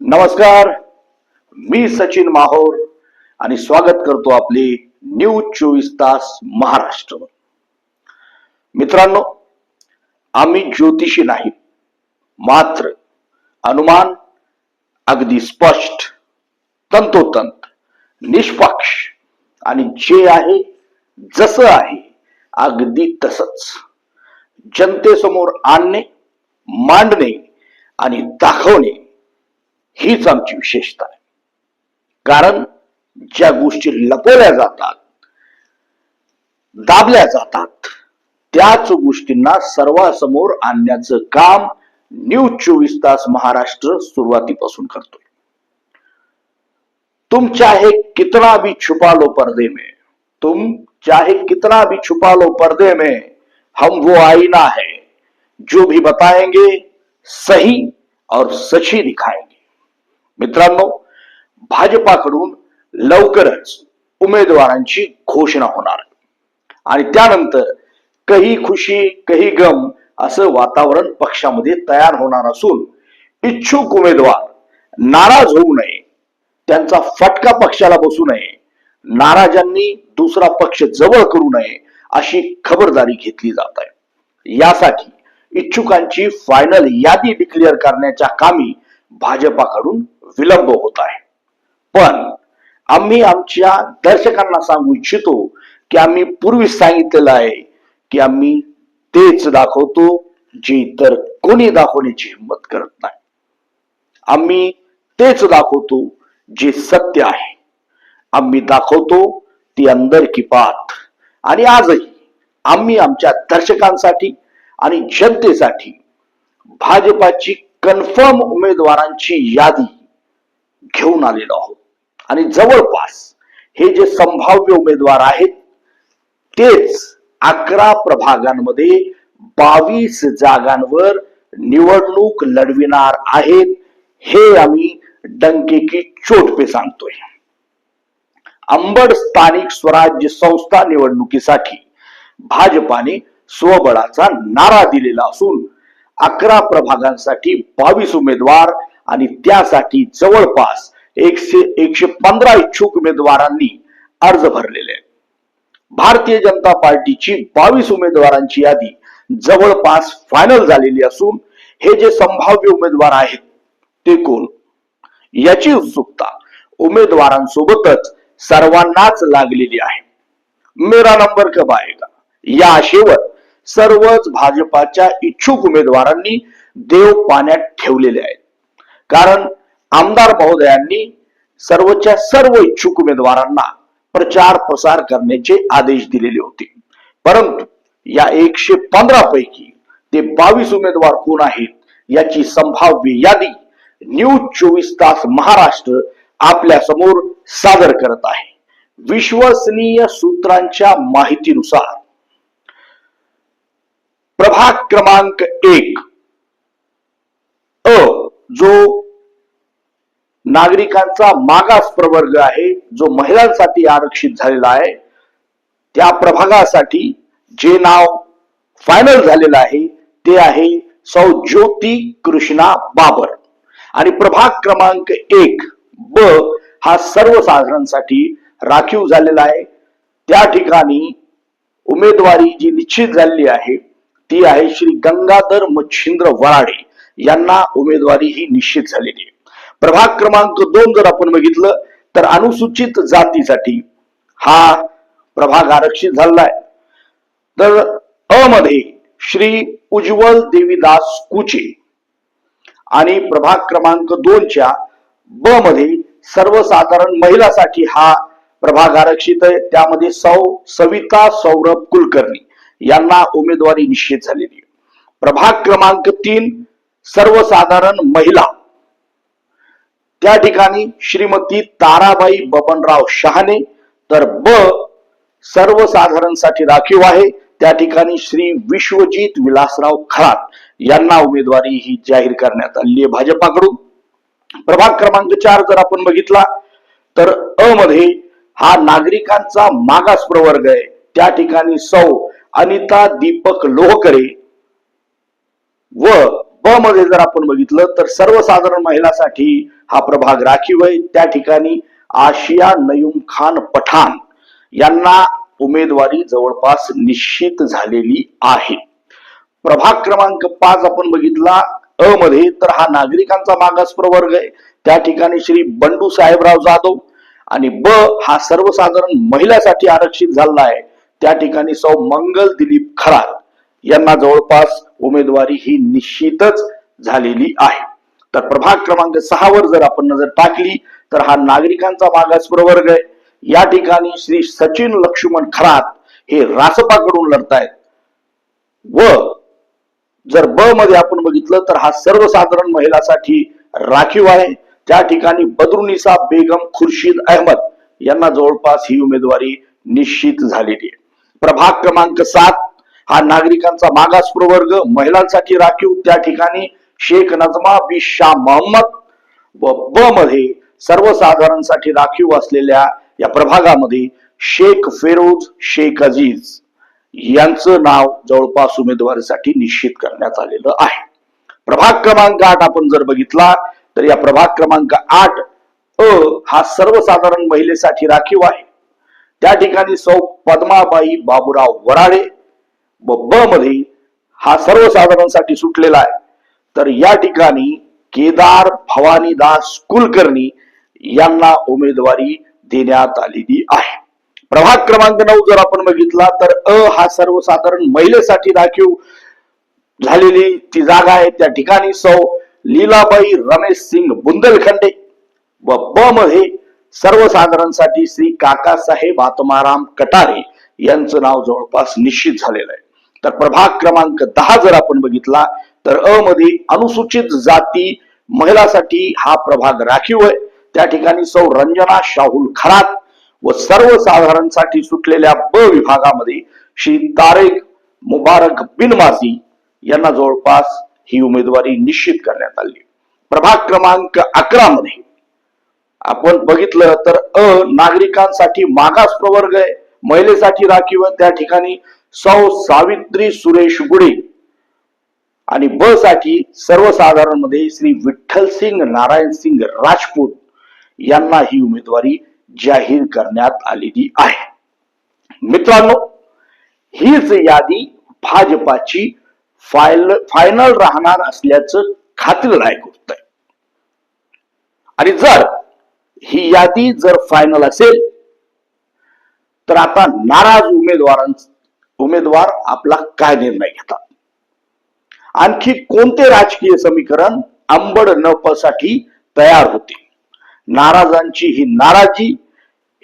नमस्कार मी सचिन माहोर आणि स्वागत करतो आपले न्यूज चोवीस तास महाराष्ट्र. मित्रांनो आम्ही ज्योतिषी नाही मात्र अनुमान अगदी स्पष्ट तंतोतंत निष्पक्ष आणि जे आहे जसं आहे अगदी तसंच. जनतेसमोर आणणे मांडणे आणि दाखवणे हीच आमची विशेषता आहे. कारण ज्या गोष्टी लपवल्या जातात, दाबल्या जातात, त्याच गोष्टींना सर्वांसमोर आणण्याचं काम न्यूज़ चोवीस तास महाराष्ट्र सुरुवातीपासून करतोय. तुम चाहे कितना भी छुपा लो पर्दे में तुम चाहे कितना भी छुपा लो पर्दे में हम वो आईना है, जो भी बताएँगे, सही और सची दिखाएँगे। मित्रांनो भाजपाकडून लवकरच उमेदवारांची घोषणा होणार आणि त्यानंतर कही खुशी कही गम असं वातावरण पक्षामध्ये तयार होणार असून इच्छुक उमेदवार नाराज होऊ नये त्यांचा फटका पक्षाला बसू नये नाराजांनी दुसरा पक्ष जवळ करू नये अशी खबरदारी घेतली जात आहे. यासाठी इच्छुकांची फायनल यादी डिक्लेअर करण्याच्या कामी भाजपाकडून विलंब होत आहे. पण आम्ही आमच्या दर्शकांना सांगू इच्छितो की आम्ही पूर्वी सांगितलेलं आहे की आम्ही तेच दाखवतो जे इतर कोणी दाखवण्याची हिंमत करत नाही. आम्ही तेच दाखवतो जे सत्य आहे. आम्ही दाखवतो ती अंदर की बात. आणि आजही आम्ही आमच्या दर्शकांसाठी आणि जनतेसाठी भाजपाची कन्फर्म उमेदवारांची यादी घेऊन आलेलो आहोत. आणि जवळपास हे जे संभाव्य उमेदवार आहेत तेच अकरा प्रभागांमध्ये बावीस जागांवर निवडणूक लढविणार आहेत हे आम्ही डंकेकी चोट पे सांगतोय. अंबड स्थानिक स्वराज्य संस्था निवडणुकीसाठी भाजपाने स्वबळाचा नारा दिलेला असून अकरा प्रभागांसाठी बावीस उमेदवार आणि त्यासाठी जवळपास एकशे एकशे पंधरा इच्छुक उमेदवारांनी अर्ज भरलेले भारतीय जनता पार्टीची बावीस उमेदवारांची यादी जवळपास फायनल झालेली असून हे जे संभाव्य उमेदवार आहेत ते कोण? याची उत्सुकता उमेदवारांसोबतच सर्वांनाच लागलेली आहे. मेरा नंबर कब आएगा? या आशेवर सर्वच भाजपाच्या इच्छुक उमेदवारांनी देव पाण्यात ठेवलेले आहेत. कारण आमदार महोदयांनी सर्वच्या सर्व इच्छुक उमेदवारांना प्रचार प्रसार करण्याचे आदेश दिलेले होते. परंतु या एकशे पंधरा पैकी ते बावीस उमेदवार कोण आहेत याची संभाव्य यादी न्यूज चोवीस तास महाराष्ट्र आपल्यासमोर सादर करत आहे. विश्वसनीय सूत्रांच्या माहितीनुसार प्रभाग क्रमांक एक जो नागरिकांचा मागास प्रवर्ग आहे जो महिलांसाठी आरक्षित झालेला आहे त्या प्रभागासाठी जे नाव फायनल झालेलं आहे ते आहे सौ ज्योती कृष्णा बाबर. आणि प्रभाग क्रमांक एक ब हा सर्वसाधारणसाठी राखीव झालेला आहे. त्या ठिकाणी उमेदवारी जी निश्चित झालेली आहे ती आहे श्री गंगाधर मच्छिंद्र वराडे. यांना उमेदवारी ही निश्चित झालेली आहे. प्रभाग क्रमांक दोन जर आपण बघितलं तर अनुसूचित जातीसाठी हा प्रभाग आरक्षित झालेला आहे तर अ मध्ये श्री उज्ज्वल देवीदास कुचे आणि प्रभाग क्रमांक दोनच्या ब मध्ये सर्वसाधारण महिलासाठी हा प्रभाग आरक्षित आहे. त्यामध्ये सौ सविता सौरभ कुलकर्णी यांना उमेदवारी निश्चित झालेली आहे. प्रभाग क्रमांक तीन सर्वसाधारण महिला. त्या ठिकाणी श्रीमती ताराबाई बबनराव शहाणे तर ब सर्वसाधारणसाठी राखीव आहे. त्या ठिकाणी श्री विश्वजित विलासराव खरात यांना उमेदवारी ही जाहीर करण्यात आली आहे भाजपाकडून. प्रभाग क्रमांक चार जर आपण बघितला तर अ मध्ये हा नागरिकांचा मागास प्रवर्ग आहे. त्या ठिकाणी सौ अनिता दीपक लोहकरे व ब मध्ये जर आपण बघितलं तर सर्वसाधारण महिलासाठी हा प्रभाग राखीव आहे. त्या ठिकाणी आशिया नयूम खान पठाण यांना उमेदवारी जवळपास निश्चित झालेली आहे. प्रभाग क्रमांक पाच आपण बघितला अ मध्ये तर हा नागरिकांचा मागास प्रवर्ग आहे. त्या ठिकाणी श्री बंडू साहेबराव जाधव आणि ब हा सर्वसाधारण महिलासाठी आरक्षित झाला आहे. त्या ठिकाणी सौ मंगल दिलीप खरात यांना जवळपास उमेदवारी ही निश्चितच झालेली आहे. तर प्रभाग क्रमांक सहा वर जर आपण नजर टाकली तर हा नागरिकांचा मागास प्रवर्ग आहे. या ठिकाणी श्री सचिन लक्ष्मण खरात हे रासपाकडून लढतायत. व जर ब मध्ये आपण बघितलं तर हा सर्वसाधारण महिलासाठी राखीव आहे. त्या ठिकाणी बदरुनिसा बेगम खुर्शीद अहमद यांना जवळपास ही उमेदवारी निश्चित झालेली आहे. प्रभाग क्रमांक सात हा नागरिकांचा मागास प्रवर्ग महिलांसाठी राखीव त्या ठिकाणी शेख नजमा बी शाह मोहम्मद व ब मध्ये सर्वसाधारणसाठी राखीव असलेल्या या प्रभागामध्ये शेख फेरोज शेख अजीज यांचं नाव जवळपास उमेदवारीसाठी निश्चित करण्यात आलेलं आहे. प्रभाग क्रमांक आठ आपण जर बघितला तर या प्रभाग क्रमांक आठ अ हा सर्वसाधारण महिलेसाठी राखीव आहे. त्या ठिकाणी सौ पद्माबाई बाबुराव वराडे ब मध्ये हा सर्वसाधारणसाठी सुटलेला आहे. तर या ठिकाणी केदार भवानीदास कुलकर्णी यांना उमेदवारी देण्यात आलेली आहे. प्रभाग क्रमांक नऊ जर आपण बघितला तर अ हा सर्वसाधारण महिलेसाठी राखीव झालेली ती जागा आहे. त्या ठिकाणी सौ लीलाबाई रमेश सिंग बुंदेलखंडे व ब मध्ये सर्वसाधारणसाठी श्री काकासाहेब आत्माराम कटारे यांचं नाव जवळपास निश्चित झालेलं आहे. तर प्रभाग क्रमांक दहा जर आपण बघितला तर अ मध्ये अनुसूचित जाती महिलासाठी हा प्रभाग राखीव आहे. त्या ठिकाणी सौ रंजना शाहुल खरात व सर्वसाधारणसाठी सुटलेल्या ब विभागामध्ये श्री तारेक मुबारक बिन माझी यांना जवळपास ही उमेदवारी निश्चित करण्यात आली. प्रभाग क्रमांक अकरा मध्ये आपण बघितलं तर अ नागरिकांसाठी मागास प्रवर्ग आहे महिलेसाठी राखीव त्या ठिकाणी सौ सावित्री सुरेश गुडे आणि ब साठी सर्वसाधारणमध्ये श्री विठ्ठल सिंग नारायण सिंग राजपूत यांना ही उमेदवारी जाहीर करण्यात आलेली आहे. मित्रांनो हीच यादी भाजपाची फायल फायनल राहणार असल्याचं खात्रीलायक होत आहे आणि जर ही यादी जर फायनल असेल तर आता नाराज उमेदवारांचं उमेदवार आपला काय निर्णय घेतात? आणखी कोणते राजकीय समीकरण आंबड नफसाठी तयार होते? नाराजांची ही नाराजी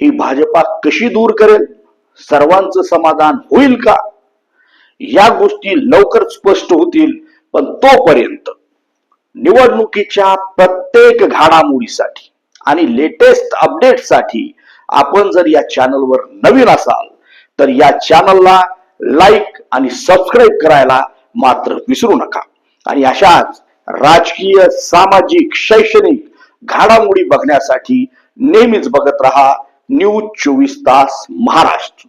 ही भाजपा कशी दूर करेल? सर्वांचं समाधान होईल का? या गोष्टी लवकर स्पष्ट होतील पण तोपर्यंत निवडणुकीच्या प्रत्येक घडामोडीसाठी आणि लेटेस्ट अपडेटसाठी आपण जर या चॅनलवर नवीन असाल तर या चॅनलला लाईक आणि सबस्क्राईब करायला मात्र विसरू नका. आणि अशाच राजकीय सामाजिक शैक्षणिक घडामोडी बघण्यासाठी नेहमीच बघत रहा न्यूज चोवीस तास महाराष्ट्र.